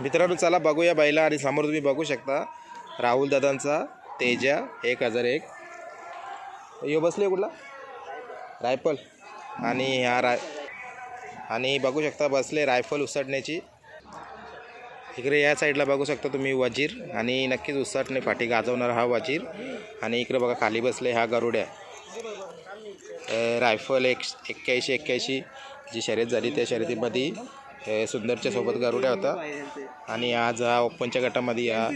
मित्रांनो चला बघूया बैला आणि समोर तुम्ही बघू शकता. राहुल दादांचा तेजा एक हजार एक. यो बसले कुठला? रायफल. आणि ह्या राय आणि बघू शकता बसले रायफल उसटण्याची. इकडे या साईडला बघू शकता तुम्ही वजीर आणि नक्कीच उसटणे पाठी गाजवणार हा वजीर. आणि इकडे बघा खाली बसले हा गरुड्या. रायफल एक एक्क्याऐंशी एक्क्याऐंशी जी शर्यत झाली त्या शर्यतीमध्ये हे सुंदरच्या सोबत गरुड्या होता. आणि आज हा ओपनच्या गटामध्ये या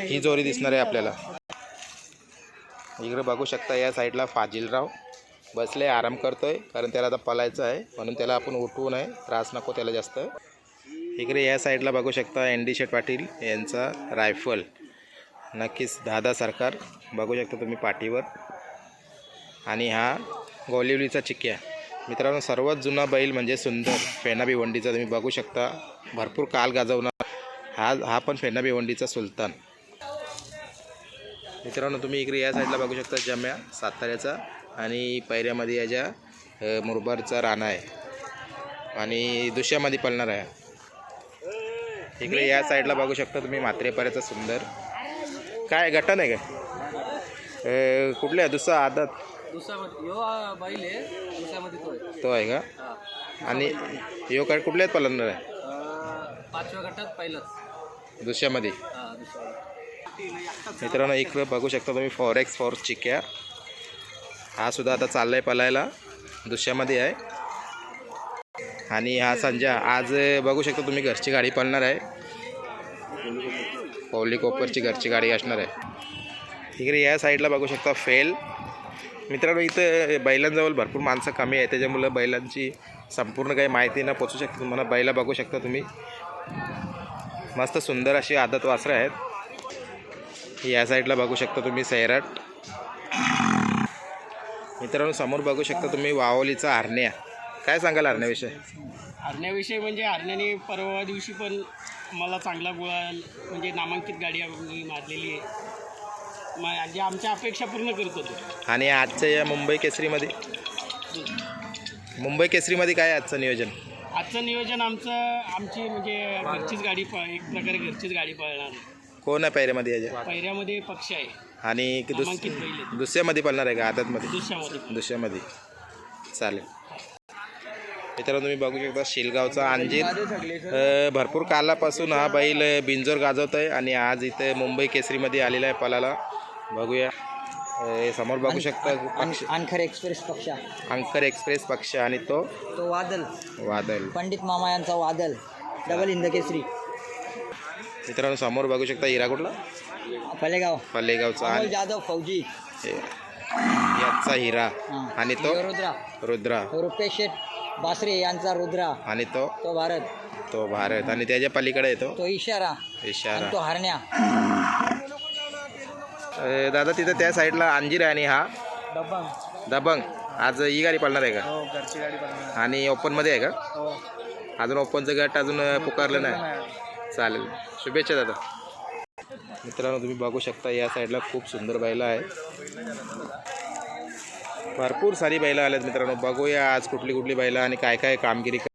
ही जोरी दिसणार आहे आपल्याला. इकडे बघू शकता या साईडला फाजिलराव. बसले आराम करतोय कारण त्याला आता पलायचं आहे. म्हणून त्याला आपण उठवू नये त्रास नको त्याला जास्त. इकडे या साईडला बघू शकता एन डी शेठ पाटील यांचा रायफल. नक्कीच दादा सरकार. बघू शकता तुम्ही पाठीवर. आणि हा गोलिवलीचा चिक्क्या. मित्रांनो सर्वात जुना बैल म्हणजे सुंदर फेना भिवंडीचा तुम्ही बघू शकता. भरपूर काल गाजवणार. हा हा पण फेना भिवंडीचा सुलतान. मित्रांनो तुम्ही इकडे या साईडला बघू शकता जम्या साताऱ्याचा आणि पैऱ्यामध्ये याच्या मुरबारचा राणा आहे. आणि दुसऱ्यामध्ये पळणार आहे. इकडे या साईडला बघू शकता तुम्ही मात्रेपऱ्याचा सुंदर. काय गटन आहे काय? कुठल्या? दुसरा आदत. दुसऱ्यामध्ये यो बैल आहे दुसऱ्यामध्ये तो आहे. तो आहे का? हा. आणि यो काय कुठल्याच पळणार आहे? अं, पाचव्या गटात पहिलंच. दुसऱ्यामध्ये. हा दुसऱ्या मित्रांनो इकडं बघू शकता तुम्ही फॉरेक्स फॉर चिक्या. हा सुद्धा आता चाललाय पलायला दुसऱ्यामध्ये आहे. आणि हा संजा आज बघू शकता तुम्ही घरची गाडी पळणार आहे. पौली कोपरची घरची गाडी असणार आहे. इकडे या साईडला बघू शकता फेल मित्रांनो इथं बैलांजवळ भरपूर माणसं कमी आहे त्याच्यामुळं बैलांची संपूर्ण काही माहिती न पोचू शकते तुम्हाला बैला बघू शकता तुम्ही. मस्त सुंदर अशी आदत वासरं आहेत. या साईडला बघू शकता तुम्ही सैराट. मित्रांनो समोर बघू शकता तुम्ही वावलीचा हरण्या. काय सांगाल हरण्याविषयी? हरण्याविषयी म्हणजे हरण्याने परवा दिवशी पण मला चांगला गोळा म्हणजे नामांकित गाडी मारलेली आहे. म्हणजे आमच्या अपेक्षा पूर्ण करतो तो. आणि आजच्या या मुंबई केसरीमध्ये? मुंबई केसरीमध्ये काय आहे आजचं नियोजन? आजचं नियोजन आमचं आमची म्हणजे घरचीच गाडी एक प्रकारे घरचीच गाडी पळणार आहे. कोण आहे पैऱ्यामध्ये याच्या? पहिऱ्यामध्ये पक्ष आहे. आणि दुस नामांकित बैल आहेत. दुसऱ्यामध्ये पळणार आहे का? आदतमध्ये? दुसऱ्यामध्ये दुसऱ्यामध्ये. चालेल. मित्रांनो तुम्ही बघू शकता शिलगावचा अंजीर. अ, भरपूर कालापासून हा बैल बिंजोर गाजवत आहे आणि आज इथे मुंबई केसरीमध्ये आलेला आहे पलाला बघूया. अ, समोर बघू शकता पक्ष अनखर एक्सप्रेस पक्ष. अंकर एक्सप्रेस पक्ष आणि तो तो वादल. वादल. पंडित मामा यांचा वादल. डबल हिंद केसरी मित्रांनो समोर बघू शकता हिरा कुठला? पलेगाव. पल्लेगावचा अमोल आणि जाधव फौजी. हे, यांचा हिरा. हा. आणि तो? रुद्रा. रुद्रा. रुपेश शेठ बासरे यांचा रुद्रा. आणि तो? तो भारत. तो भारत. आणि त्याच्या पलीकडे येतो तो इशारा. इशारा. आणि तो हरण्या. दादा तिथं त्या साईडला अंजीर आहे आणि हा डब्बा दबंग. आज ही गाडी पडणार आहे का? हो घरची गाडी पळणार आणि ओपनमध्ये आहे का? हो. अजून ओपनचं गट अजून पुकारलं नाही. चालेल. शुभेच्छा दादा. मित्रांनो तुम्ही बघू शकता या साईडला खूप सुंदर बैलं आहे. भरपूर सारी बैलं आल्यात मित्रांनो. बघूया आज कुठली कुठली बैलं आणि काय काय कामगिरी